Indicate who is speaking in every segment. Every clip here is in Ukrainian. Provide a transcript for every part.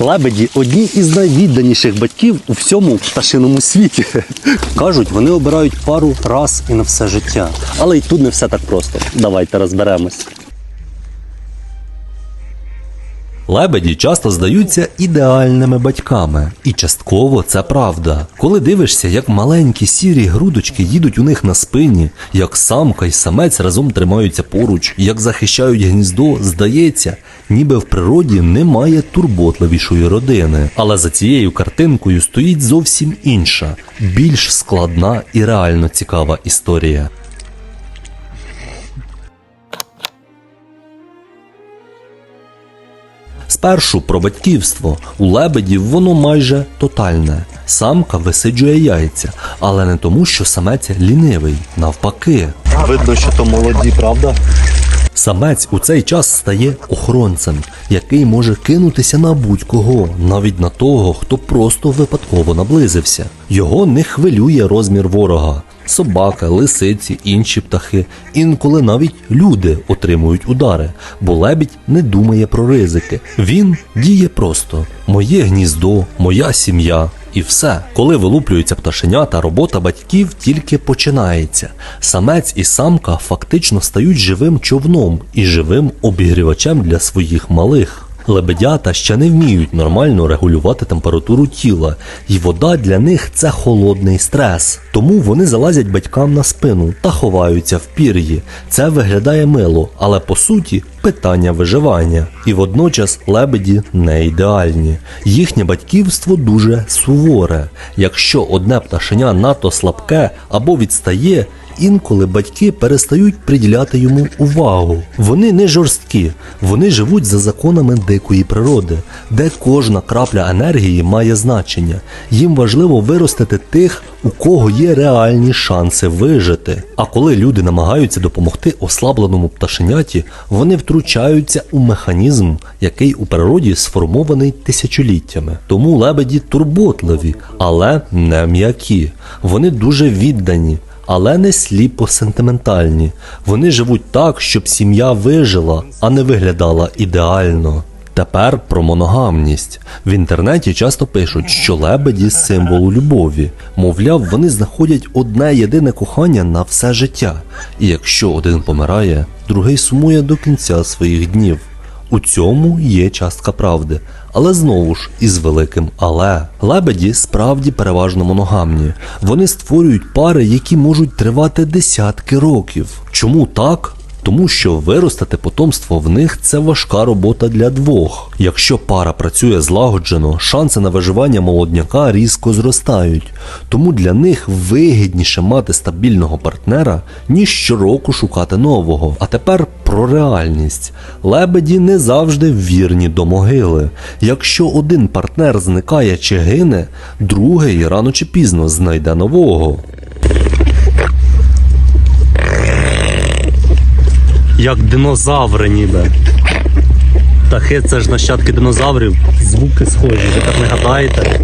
Speaker 1: Лебеді одні із найвідданіших батьків у всьому пташиному світі. Кажуть, вони обирають пару раз і на все життя. Але й тут не все так просто. Давайте розберемось.
Speaker 2: Лебеді часто здаються ідеальними батьками, і частково це правда. Коли дивишся, як маленькі сірі грудочки їдуть у них на спині, як самка і самець разом тримаються поруч, як захищають гніздо, здається, ніби в природі немає турботливішої родини. Але за цією картинкою стоїть зовсім інша, більш складна і реально цікава історія. Спершу про батьківство. У лебедів воно майже тотальне. Самка висиджує яйця, але не тому, що самець лінивий, навпаки.
Speaker 1: Видно, що то молоді, правда?
Speaker 2: Самець у цей час стає охоронцем, який може кинутися на будь-кого, навіть на того, хто просто випадково наблизився. Його не хвилює розмір ворога. Собака, лисиці, інші птахи, інколи навіть люди отримують удари, бо лебідь не думає про ризики. Він діє просто: моє гніздо, моя сім'я. І все, коли вилуплюються пташенята, робота батьків тільки починається. Самець і самка фактично стають живим човном і живим обігрівачем для своїх малих. Лебедята ще не вміють нормально регулювати температуру тіла, і вода для них це холодний стрес. Тому вони залазять батькам на спину та ховаються в пір'ї. Це виглядає мило, але по суті питання виживання. І водночас лебеді не ідеальні. Їхнє батьківство дуже суворе. Якщо одне пташеня надто слабке або відстає, інколи батьки перестають приділяти йому увагу. Вони не жорсткі, вони живуть за законами дикої природи, де кожна крапля енергії має значення. Їм важливо виростити тих, у кого є реальні шанси вижити. А коли люди намагаються допомогти ослабленому пташеняті, вони втручаються у механізм, який у природі сформований тисячоліттями. Тому лебеді турботливі, але не м'які. Вони дуже віддані але не сліпо сентиментальні. Вони живуть так, щоб сім'я вижила, а не виглядала ідеально. Тепер про моногамність. В інтернеті часто пишуть, що лебеді символ любові. Мовляв, вони знаходять одне єдине кохання на все життя. І якщо один помирає, другий сумує до кінця своїх днів. У цьому є частка правди, але знову ж із великим але. Лебеді справді переважно моногамні. Вони створюють пари, які можуть тривати десятки років. Чому так? Тому що виростити потомство в них це важка робота для двох. Якщо пара працює злагоджено, шанси на виживання молодняка різко зростають. Тому для них вигідніше мати стабільного партнера, ніж щороку шукати нового. А тепер про реальність. Лебеді не завжди вірні до могили. Якщо один партнер зникає чи гине, другий рано чи пізно знайде нового.
Speaker 1: Як динозаври ніби. Птахи це ж нащадки динозаврів. Звуки схожі, ви так не гадаєте?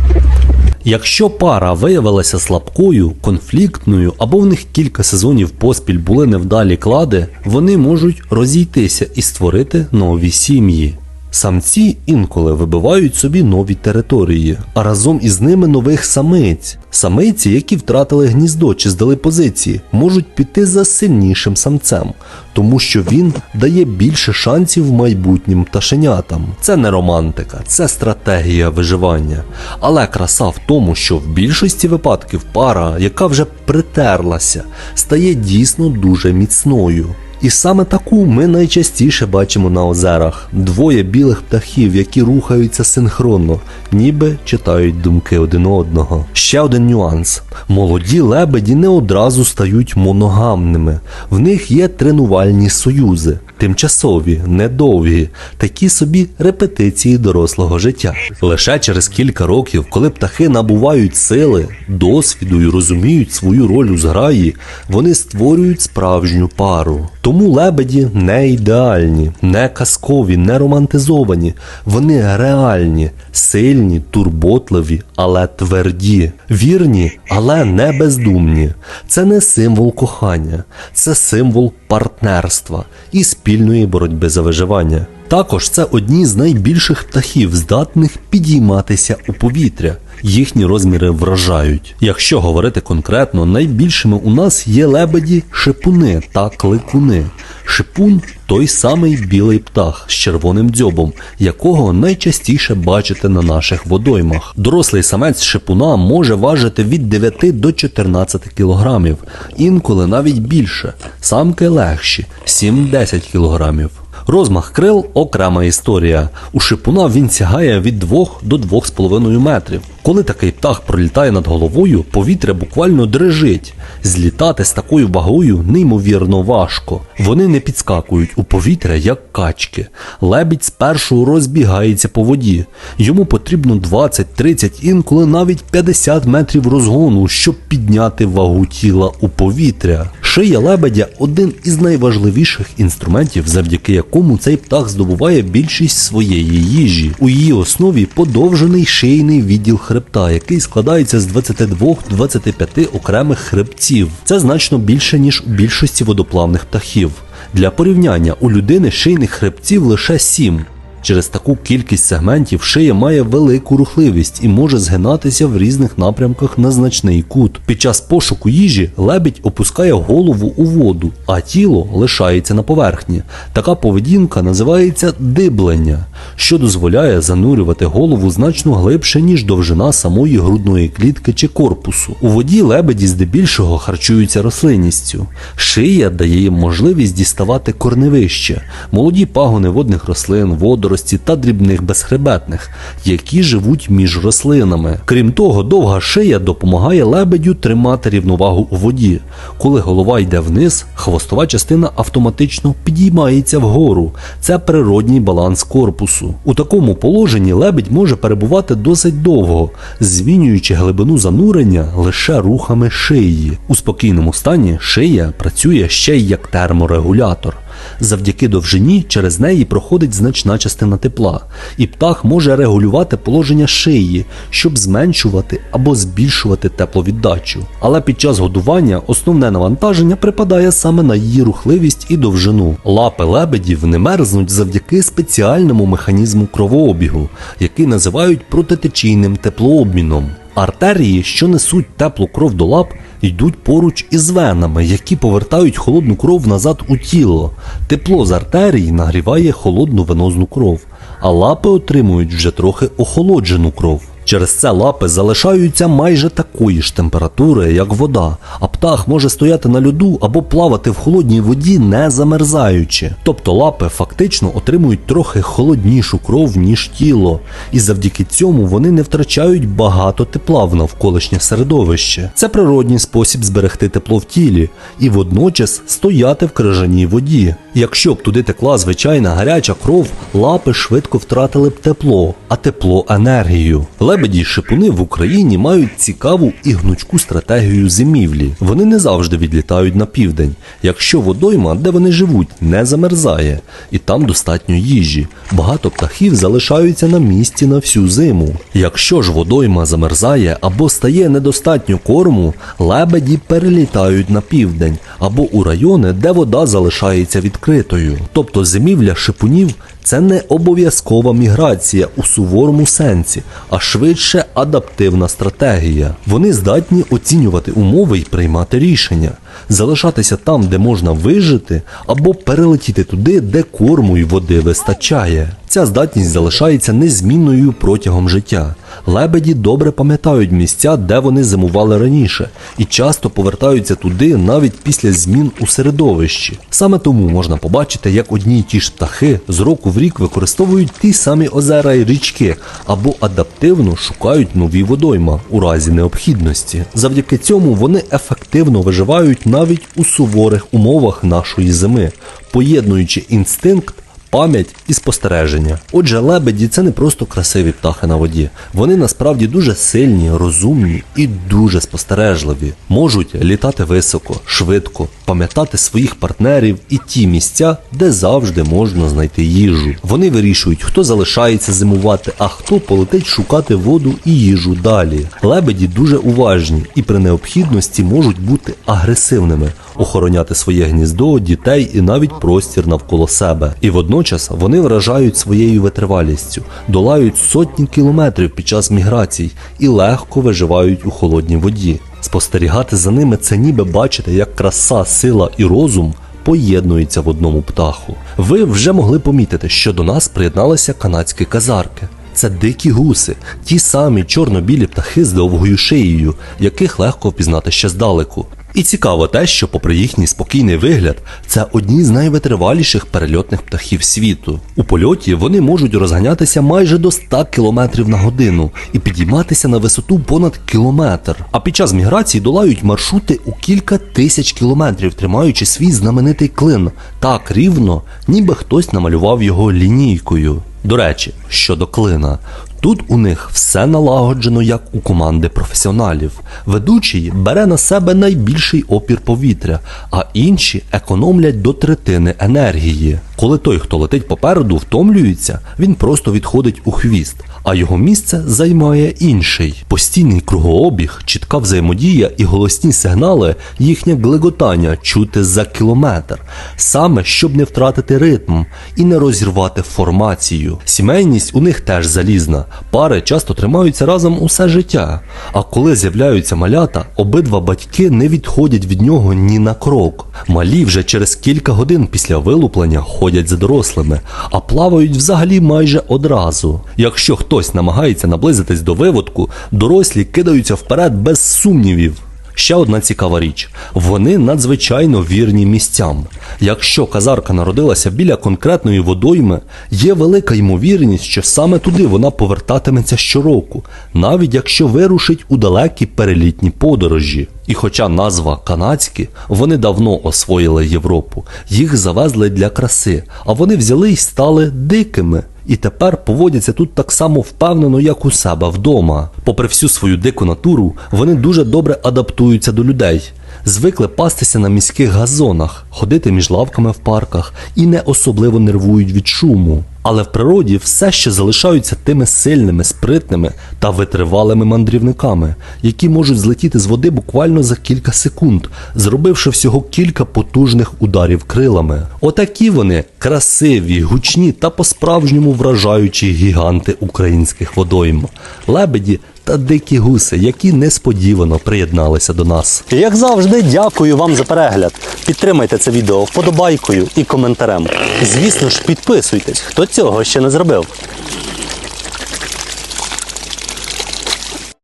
Speaker 2: Якщо пара виявилася слабкою, конфліктною або в них кілька сезонів поспіль були невдалі клади, вони можуть розійтися і створити нові сім'ї. Самці інколи вибивають собі нові території, а разом із ними нових самиць. Самиці, які втратили гніздо чи здали позиції, можуть піти за сильнішим самцем, тому що він дає більше шансів майбутнім пташенятам. Це не романтика, це стратегія виживання. Але краса в тому, що в більшості випадків пара, яка вже притерлася, стає дійсно дуже міцною. І саме таку ми найчастіше бачимо на озерах: двоє білих птахів, які рухаються синхронно, ніби читають думки один одного. Ще один нюанс: молоді лебеді не одразу стають моногамними. В них є тренувальні союзи, тимчасові, недовгі, такі собі репетиції дорослого життя. Лише через кілька років, коли птахи набувають сили, досвіду і розуміють свою роль у зграї, вони створюють справжню пару. Тому лебеді не ідеальні, не казкові, не романтизовані. Вони реальні, сильні, турботливі, але тверді, вірні, але не бездумні. Це не символ кохання, це символ партнерства і спільної боротьби за виживання. Також це одні з найбільших птахів, здатних підійматися у повітря. Їхні розміри вражають. Якщо говорити конкретно, найбільшими у нас є лебеді, шипуни та кликуни. Шипун той самий білий птах з червоним дзьобом, якого найчастіше бачите на наших водоймах. Дорослий самець шипуна може важити від 9 до 14 кілограмів, інколи навіть більше. Самки легші 7-10 кілограмів. Розмах крил окрема історія. У шипуна він сягає від 2 до 2,5 метрів. Коли такий птах пролітає над головою, повітря буквально дрижить. Злітати з такою вагою неймовірно важко. Вони не підскакують у повітря, як качки. Лебідь спершу розбігається по воді. Йому потрібно 20, 30, інколи навіть 50 метрів розгону, щоб підняти вагу тіла у повітря. Шия лебедя один із найважливіших інструментів, завдяки якому цей птах здобуває більшість своєї їжі. У її основі подовжений шийний відділ хребта, який складається з 22-25 окремих хребців. Це значно більше ніж у більшості водоплавних птахів. Для порівняння у людини шийних хребців лише 7. Через таку кількість сегментів шия має велику рухливість і може згинатися в різних напрямках на значний кут. Під час пошуку їжі лебідь опускає голову у воду, а тіло лишається на поверхні. Така поведінка називається диблення, що дозволяє занурювати голову значно глибше, ніж довжина самої грудної клітки чи корпусу. У воді лебеді здебільшого харчуються рослинністю. Шия дає їм можливість діставати корневище, молоді пагони водних рослин, водорості та дрібних безхребетних, які живуть між рослинами. Крім того, довга шия допомагає лебедю тримати рівновагу у воді. Коли голова йде вниз, хвостова частина автоматично підіймається вгору. Це природній баланс корпусу. У такому положенні лебедь може перебувати досить довго, змінюючи глибину занурення лише рухами шиї. У спокійному стані шия працює ще й як терморегулятор. Завдяки довжині через неї проходить значна частина тепла, і птах може регулювати положення шиї, щоб зменшувати або збільшувати тепловіддачу. Але під час годування основне навантаження припадає саме на її рухливість і довжину. Лапи лебедів не мерзнуть завдяки спеціальному механізму кровообігу, який називають протитечійним теплообміном. Артерії, що несуть теплу кров до лап, йдуть поруч із венами, які повертають холодну кров назад у тіло. Тепло з артерії нагріває холодну венозну кров, а лапи отримують вже трохи охолоджену кров. Через це лапи залишаються майже такої ж температури, як вода, а птах може стояти на льоду або плавати в холодній воді, не замерзаючи. Тобто лапи фактично отримують трохи холоднішу кров, ніж тіло, і завдяки цьому вони не втрачають багато тепла в навколишнє середовище. Це природній спосіб зберегти тепло в тілі і водночас стояти в крижаній воді. Якщо б туди текла звичайна гаряча кров, лапи швидко втратили б тепло, а тепло енергію. Лебеді шипуни в Україні мають цікаву і гнучку стратегію зимівлі. Вони не завжди відлітають на південь, якщо водойма, де вони живуть, не замерзає, і там достатньо їжі. Багато птахів залишаються на місці на всю зиму. Якщо ж водойма замерзає або стає недостатньо корму, лебеді перелітають на південь або у райони, де вода залишається відкритою. Тобто зимівля шипунів це не обов'язкова міграція у суворому сенсі, а швидше адаптивна стратегія. Вони здатні оцінювати умови і приймати рішення, залишатися там, де можна вижити, або перелетіти туди, де корму й води вистачає. Ця здатність залишається незмінною протягом життя. Лебеді добре пам'ятають місця, де вони зимували раніше, і часто повертаються туди навіть після змін у середовищі. Саме тому можна побачити, як одні й ті ж птахи з року в рік використовують ті самі озера й річки або адаптивно шукають нові водойма у разі необхідності. Завдяки цьому вони ефективно виживають навіть у суворих умовах нашої зими, поєднуючи інстинкт пам'ять і спостереження. Отже, лебеді це не просто красиві птахи на воді. Вони насправді дуже сильні, розумні і дуже спостережливі. Можуть літати високо, швидко, пам'ятати своїх партнерів і ті місця, де завжди можна знайти їжу. Вони вирішують, хто залишається зимувати, а хто полетить шукати воду і їжу далі. Лебеді дуже уважні і при необхідності можуть бути агресивними. Охороняти своє гніздо, дітей і навіть простір навколо себе. І водночас вони вражають своєю витривалістю, долають сотні кілометрів під час міграцій і легко виживають у холодній воді. Спостерігати за ними це ніби бачити, як краса, сила і розум поєднуються в одному птаху. Ви вже могли помітити, що до нас приєдналися канадські казарки. Це дикі гуси, ті самі чорно-білі птахи з довгою шиєю, яких легко впізнати ще здалеку. І цікаво те, що, попри їхній спокійний вигляд, це одні з найвитриваліших перельотних птахів світу. У польоті вони можуть розганятися майже до 100 км на годину і підійматися на висоту понад кілометр. А під час міграції долають маршрути у кілька тисяч кілометрів, тримаючи свій знаменитий клин так рівно, ніби хтось намалював його лінійкою. До речі, щодо клина, тут у них все налагоджено як у команди професіоналів. Ведучий бере на себе найбільший опір повітря, а інші економлять до третини енергії. Коли той, хто летить попереду, втомлюється, він просто відходить у хвіст, а його місце займає інший. Постійний кругообіг, чітка взаємодія і голосні сигнали, їхнє глеготання чути за кілометр, саме щоб не втратити ритм і не розірвати формацію. Сімейність у них теж залізна. Пари часто тримаються разом усе життя. А коли з'являються малята, обидва батьки не відходять від нього ні на крок. Малі вже через кілька годин після вилуплення ходять за дорослими, а плавають взагалі майже одразу. Якщо хтось намагається наблизитись до виводку, дорослі кидаються вперед без сумнівів. Ще одна цікава річ: вони надзвичайно вірні місцям. Якщо казарка народилася біля конкретної водойми, є велика ймовірність, що саме туди вона повертатиметься щороку, навіть якщо вирушить у далекі перелітні подорожі. І хоча назва канадські, вони давно освоїли Європу, їх завезли для краси, а вони взяли й стали дикими. І тепер поводяться тут так само впевнено, як у себе вдома. Попри всю свою дику натуру, вони дуже добре адаптуються до людей. Звикли пастися на міських газонах, ходити між лавками в парках і не особливо нервують від шуму. Але в природі все ще залишаються тими сильними, спритними та витривалими мандрівниками, які можуть злетіти з води буквально за кілька секунд, зробивши всього кілька потужних ударів крилами. Отакі вони красиві, гучні та по-справжньому вражаючі гіганти українських водойм, лебеді та дикі гуси, які несподівано приєдналися до нас.
Speaker 1: Як завжди, дякую вам за перегляд. Підтримайте це відео вподобайкою і коментарем. Звісно ж, підписуйтесь, хто цього ще не зробив.